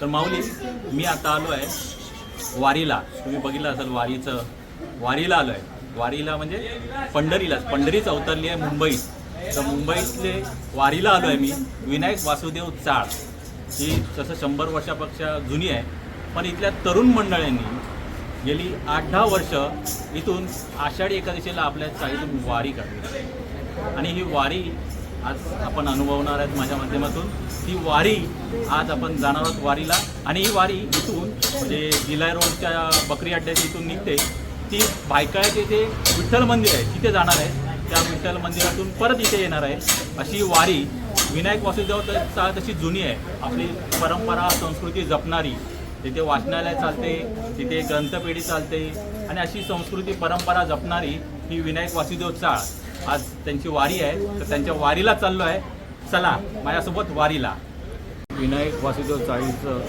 तर माऊली मी आता आलो आहे वारीला. तुम्ही बघितलं असेल वारीचं वारीला आलो आहे वारीला म्हणजे पंढरीलाच पंढरीच अवतरली आहे मुंबईत तर मुंबईतले वारीला आलो आहे मी. विनायक वासुदेव चाळ. ही तसं शंभर वर्षापेक्षा जुनी आहे पण इथल्या तरुण मंडळींनी गेली आठ दहा वर्ष इथून आषाढी एकादशीला आपल्या चाळीतून वारी काढली. आणि ही वारी आज आपण अनुभवणार आहेत माझ्या माध्यमातून. ती वारी आज आपण जाणार आहोत वारीला. आणि ही वारी इथून म्हणजे गिलाय रोडच्या बकरी अड्ड्याच्या इथून निघते. ती भायकाळ्याचे ते विठ्ठल मंदिर आहे. तिथे जाणार आहे. त्या विठ्ठल मंदिरातून परत इथे येणार आहे. अशी वारी विनायक वासुदेव चाळ तशी जुनी आहे. आपली परंपरा संस्कृती जपणारी. तिथे वाचनालय चालते तिथे ग्रंथपेढी चालते. आणि अशी संस्कृती परंपरा जपणारी ही विनायक वासुदेव चाळ आज त्यांची वारी आहे तर त्यांच्या वारीला चाललो आहे. चला माझ्यासोबत वारीला. विनायक वासुदेव चाळीचं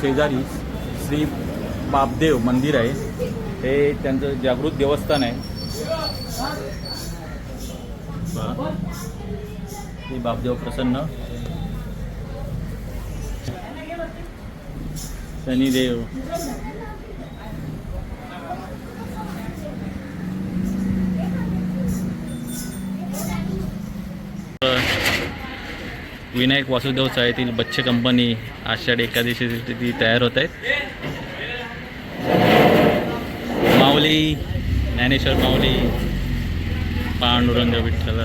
शेजारी श्री बापदेव मंदिर आहे. हे त्यांचं जागृत देवस्थान आहे. श्री बापदेव प्रसन्न. शनिदेव. विनायक वासुदेव चाळीतील बच्चे कंपनी आषाढी एकादशीसाठी तयार होत आहेत. माऊली ज्ञानेश्वर माऊली पांडुरंग विठ्ठल.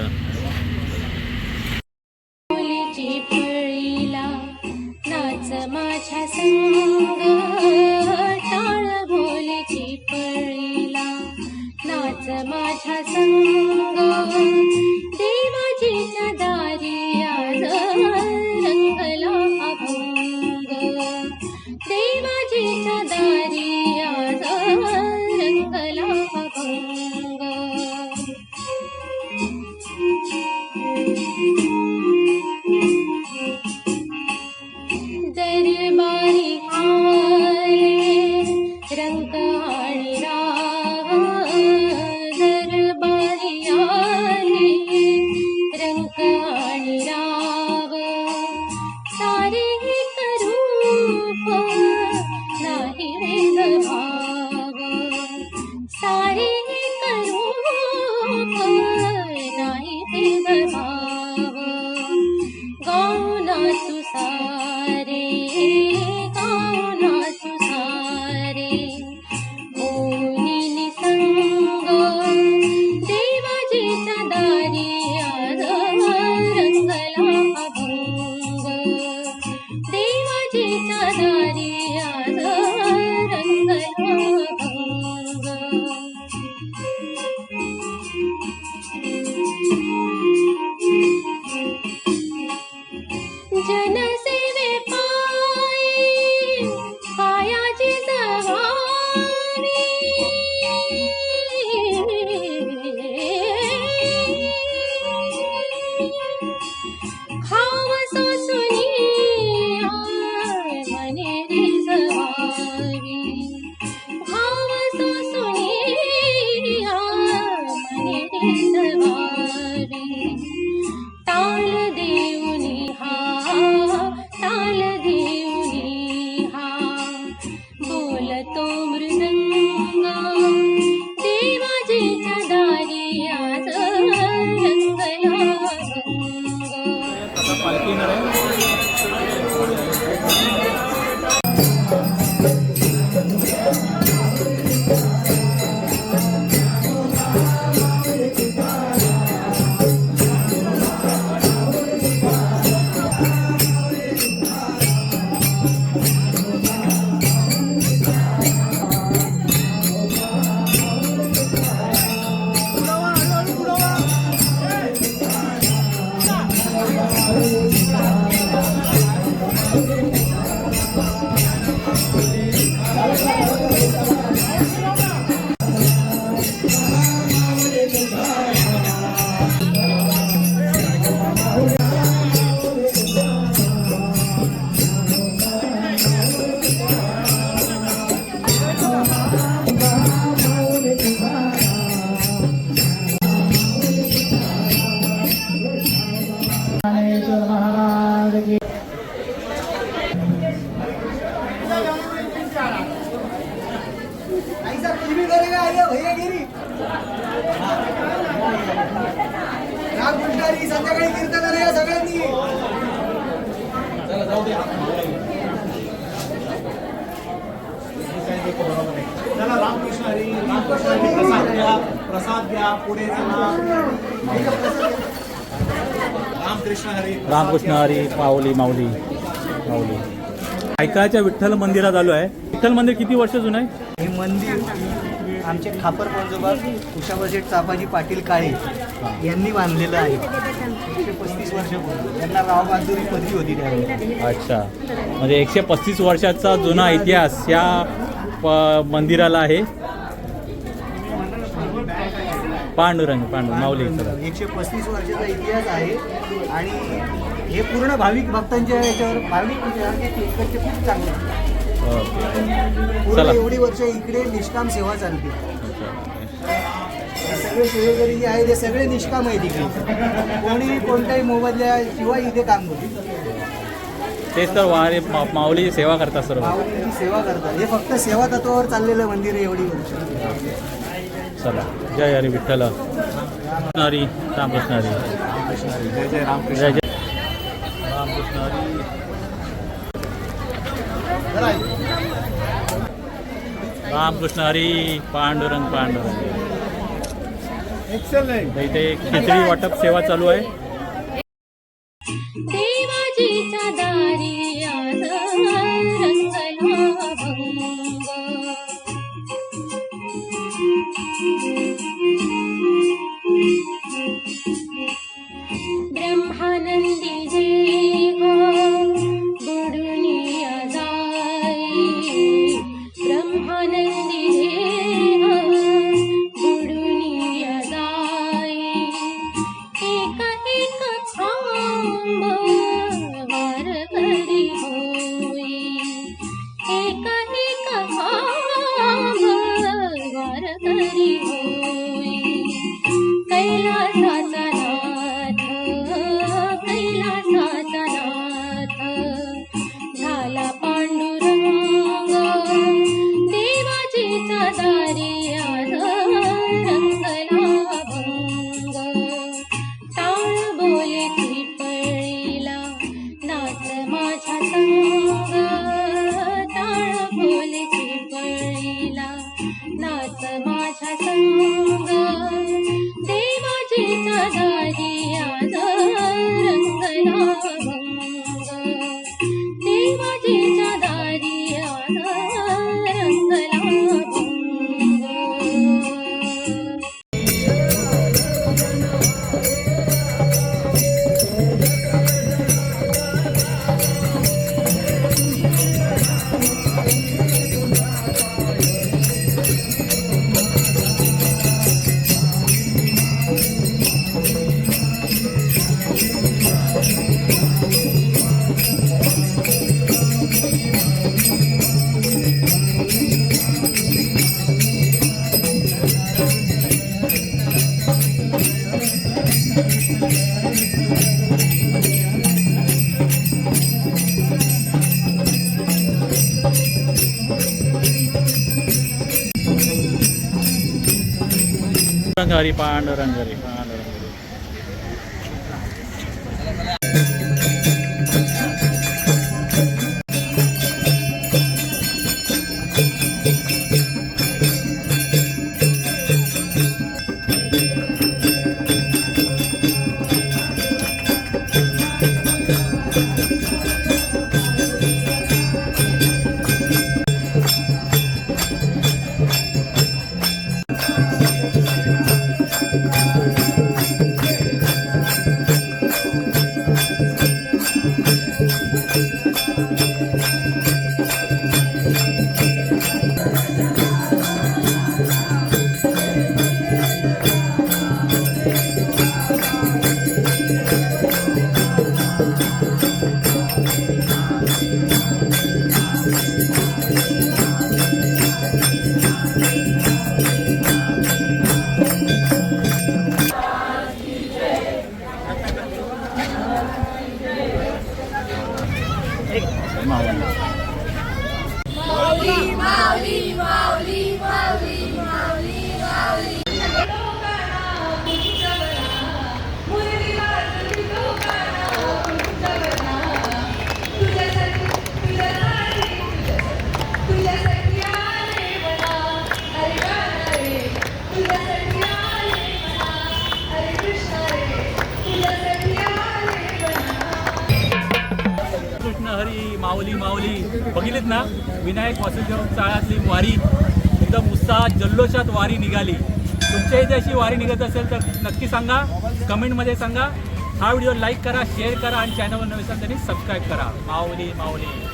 promise सगळ्यांनी. चला रामकृष्ण हरी रामकृष्ण हरी प्रसाद घ्या प्रसाद घ्या पुढे रामकृष्ण हरी रामकृष्ण. हरी पावली माऊली माऊली. ऐकायच्या विठ्ठल मंदिरात आलो आहे. विठ्ठल मंदिर किती वर्ष जुनं आहे? हे मंदिर आमचे खापर पंजोबा कुशाबशेठ चापाजी पाटील काळे. यांनी बांधलेलं आहे. एकशे पस्तीस वर्षापूर्वी यांना राव बहादुरी पदवी होती त्यावेळी. अच्छा. म्हणजे एकशे पस्तीस वर्षाचा जुना इतिहास या प मंदिराला आहे. पांडुरंग पांडुरंग माऊली. एकशे पस्तीस वर्षाचा इतिहास आहे. आणि हे पूर्ण भाविक भक्तांच्या याच्यावर भाविक म्हणजे खूप चांगले. चला. एवढी वर्ष इकडे निष्काम सेवा चालते. सगळे सेवेकरी जे आहे ते सगळे निष्काम आहेत इकडे कोणी कोणत्याही मोबदल्या शिवाय इथे काम करतो. तेच तर वारे मा- माऊलीची सेवा करतात सर्व. माऊलींची सेवा करतात. हे फक्त सेवा तत्वावर चाललेलं मंदिर आहे एवढी चला जय हरी विठ्ठल. हरी रामकृष्ण हरी रामकृष्ण हरी जय जय रामकृष्ण जय जय रामकृष्ण हरी रामकृष्ण हरी पांडुरंग पांडुरंग. इथे खिचडी वाटप सेवा चालू आहे. रंगारी पांडुरंगारी माऊली माऊली. बघितलीत ना? विनायक वासुदेव चाळातली वारी. एकदम उत्साहात जल्लोषात वारी निघाली. तुमच्या इथे अशी वारी निघत असेल तर नक्की सांगा. कमेंटमध्ये सांगा. हा व्हिडिओ लाईक करा शेअर करा आणि चॅनलवर नवीन असेल तरी सबस्क्राईब करा. माऊली माऊली.